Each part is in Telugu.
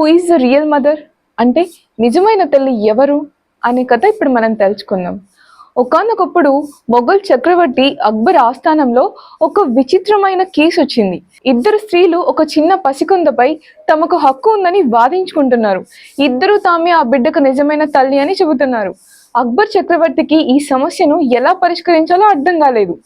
Who is the real mother అంటే నిజమైన తల్లి ఎవరు? అనే కథ ఇప్పుడు మనం తెలుసుకుందాం ఒకనొకప్పుడు మొఘల్ చక్రవర్తి అక్బర్ ఆస్థానంలో ఒక విచిత్రమైన కేసు వచ్చింది. ఇద్దరు స్త్రీలు ఒక చిన్న పసికొందపై తమకు హక్కు ఉందని వాదించుకుంటున్నారు. ఇద్దరు తామే ఆ బిడ్డకు నిజమైన తల్లి అని చెబుతున్నారు. అక్బర్ చక్రవర్తికి ఈ సమస్యను ఎలా పరిష్కరించాలో అర్థం కాలేదు.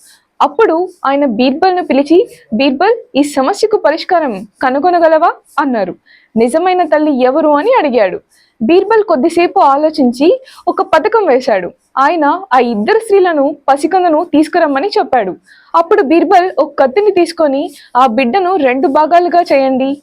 అప్పుడు ఆయన బీర్బల్ను పిలిచి బీర్బల్ ఈ సమస్యకు పరిష్కారం కనుగొనగలవా? అన్నారు. నిజమైన తల్లి ఎవరు? అని అడిగాడు. బీర్బల్ కొద్దిసేపు ఆలోచించి ఒక పథకం వేశాడు. ఆయన ఆ ఇద్దరు స్త్రీలను పసికందును తీసుకురమ్మని చెప్పాడు. అప్పుడు బీర్బల్ ఒక కత్తిని తీసుకొని ఆ బిడ్డను రెండు భాగాలుగా చేయండి.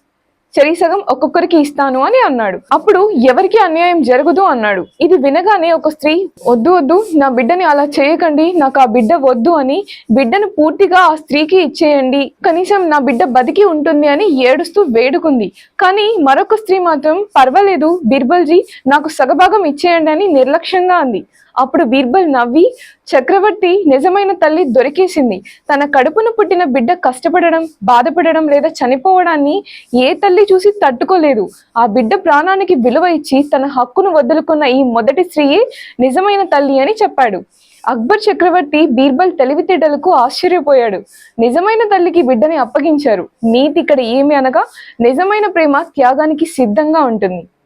చెరి సగం ఒక్కొక్కరికి ఇస్తాను అని అన్నాడు. అప్పుడు ఎవరికి అన్యాయం జరగదు అన్నాడు. ఇది వినగానే ఒక స్త్రీ వద్దు వద్దు నా బిడ్డని అలా చేయకండి నాకు ఆ బిడ్డ వద్దు అని బిడ్డను పూర్తిగా ఆ స్త్రీకి ఇచ్చేయండి. కనీసం నా బిడ్డ బతికి ఉంటుంది అని ఏడుస్తూ వేడుకుంది. కానీ మరొక స్త్రీ మాత్రం పర్వాలేదు బీర్బల్జీ నాకు సగభాగం ఇచ్చేయండి అని నిర్లక్ష్యంగా అంది. అప్పుడు బీర్బల్ నవ్వి చక్రవర్తి నిజమైన తల్లి దొరికేసింది. తన కడుపును పుట్టిన బిడ్డ కష్టపడడం బాధపడడం లేదా చనిపోవడాన్ని ఏ తల్లి చూసి తట్టుకోలేదు. ఆ బిడ్డ ప్రాణానికి విలువ ఇచ్చి తన హక్కును వదులుకున్న ఈ మొదటి స్త్రీయే నిజమైన తల్లి అని చెప్పాడు. అక్బర్ చక్రవర్తి బీర్బల్ తెలివితేటలకు ఆశ్చర్యపోయాడు. నిజమైన తల్లికి బిడ్డని అప్పగించారు. నీతి ఇక్కడ ఏమి అనగా నిజమైన ప్రేమ త్యాగానికి సిద్ధంగా ఉంటుంది.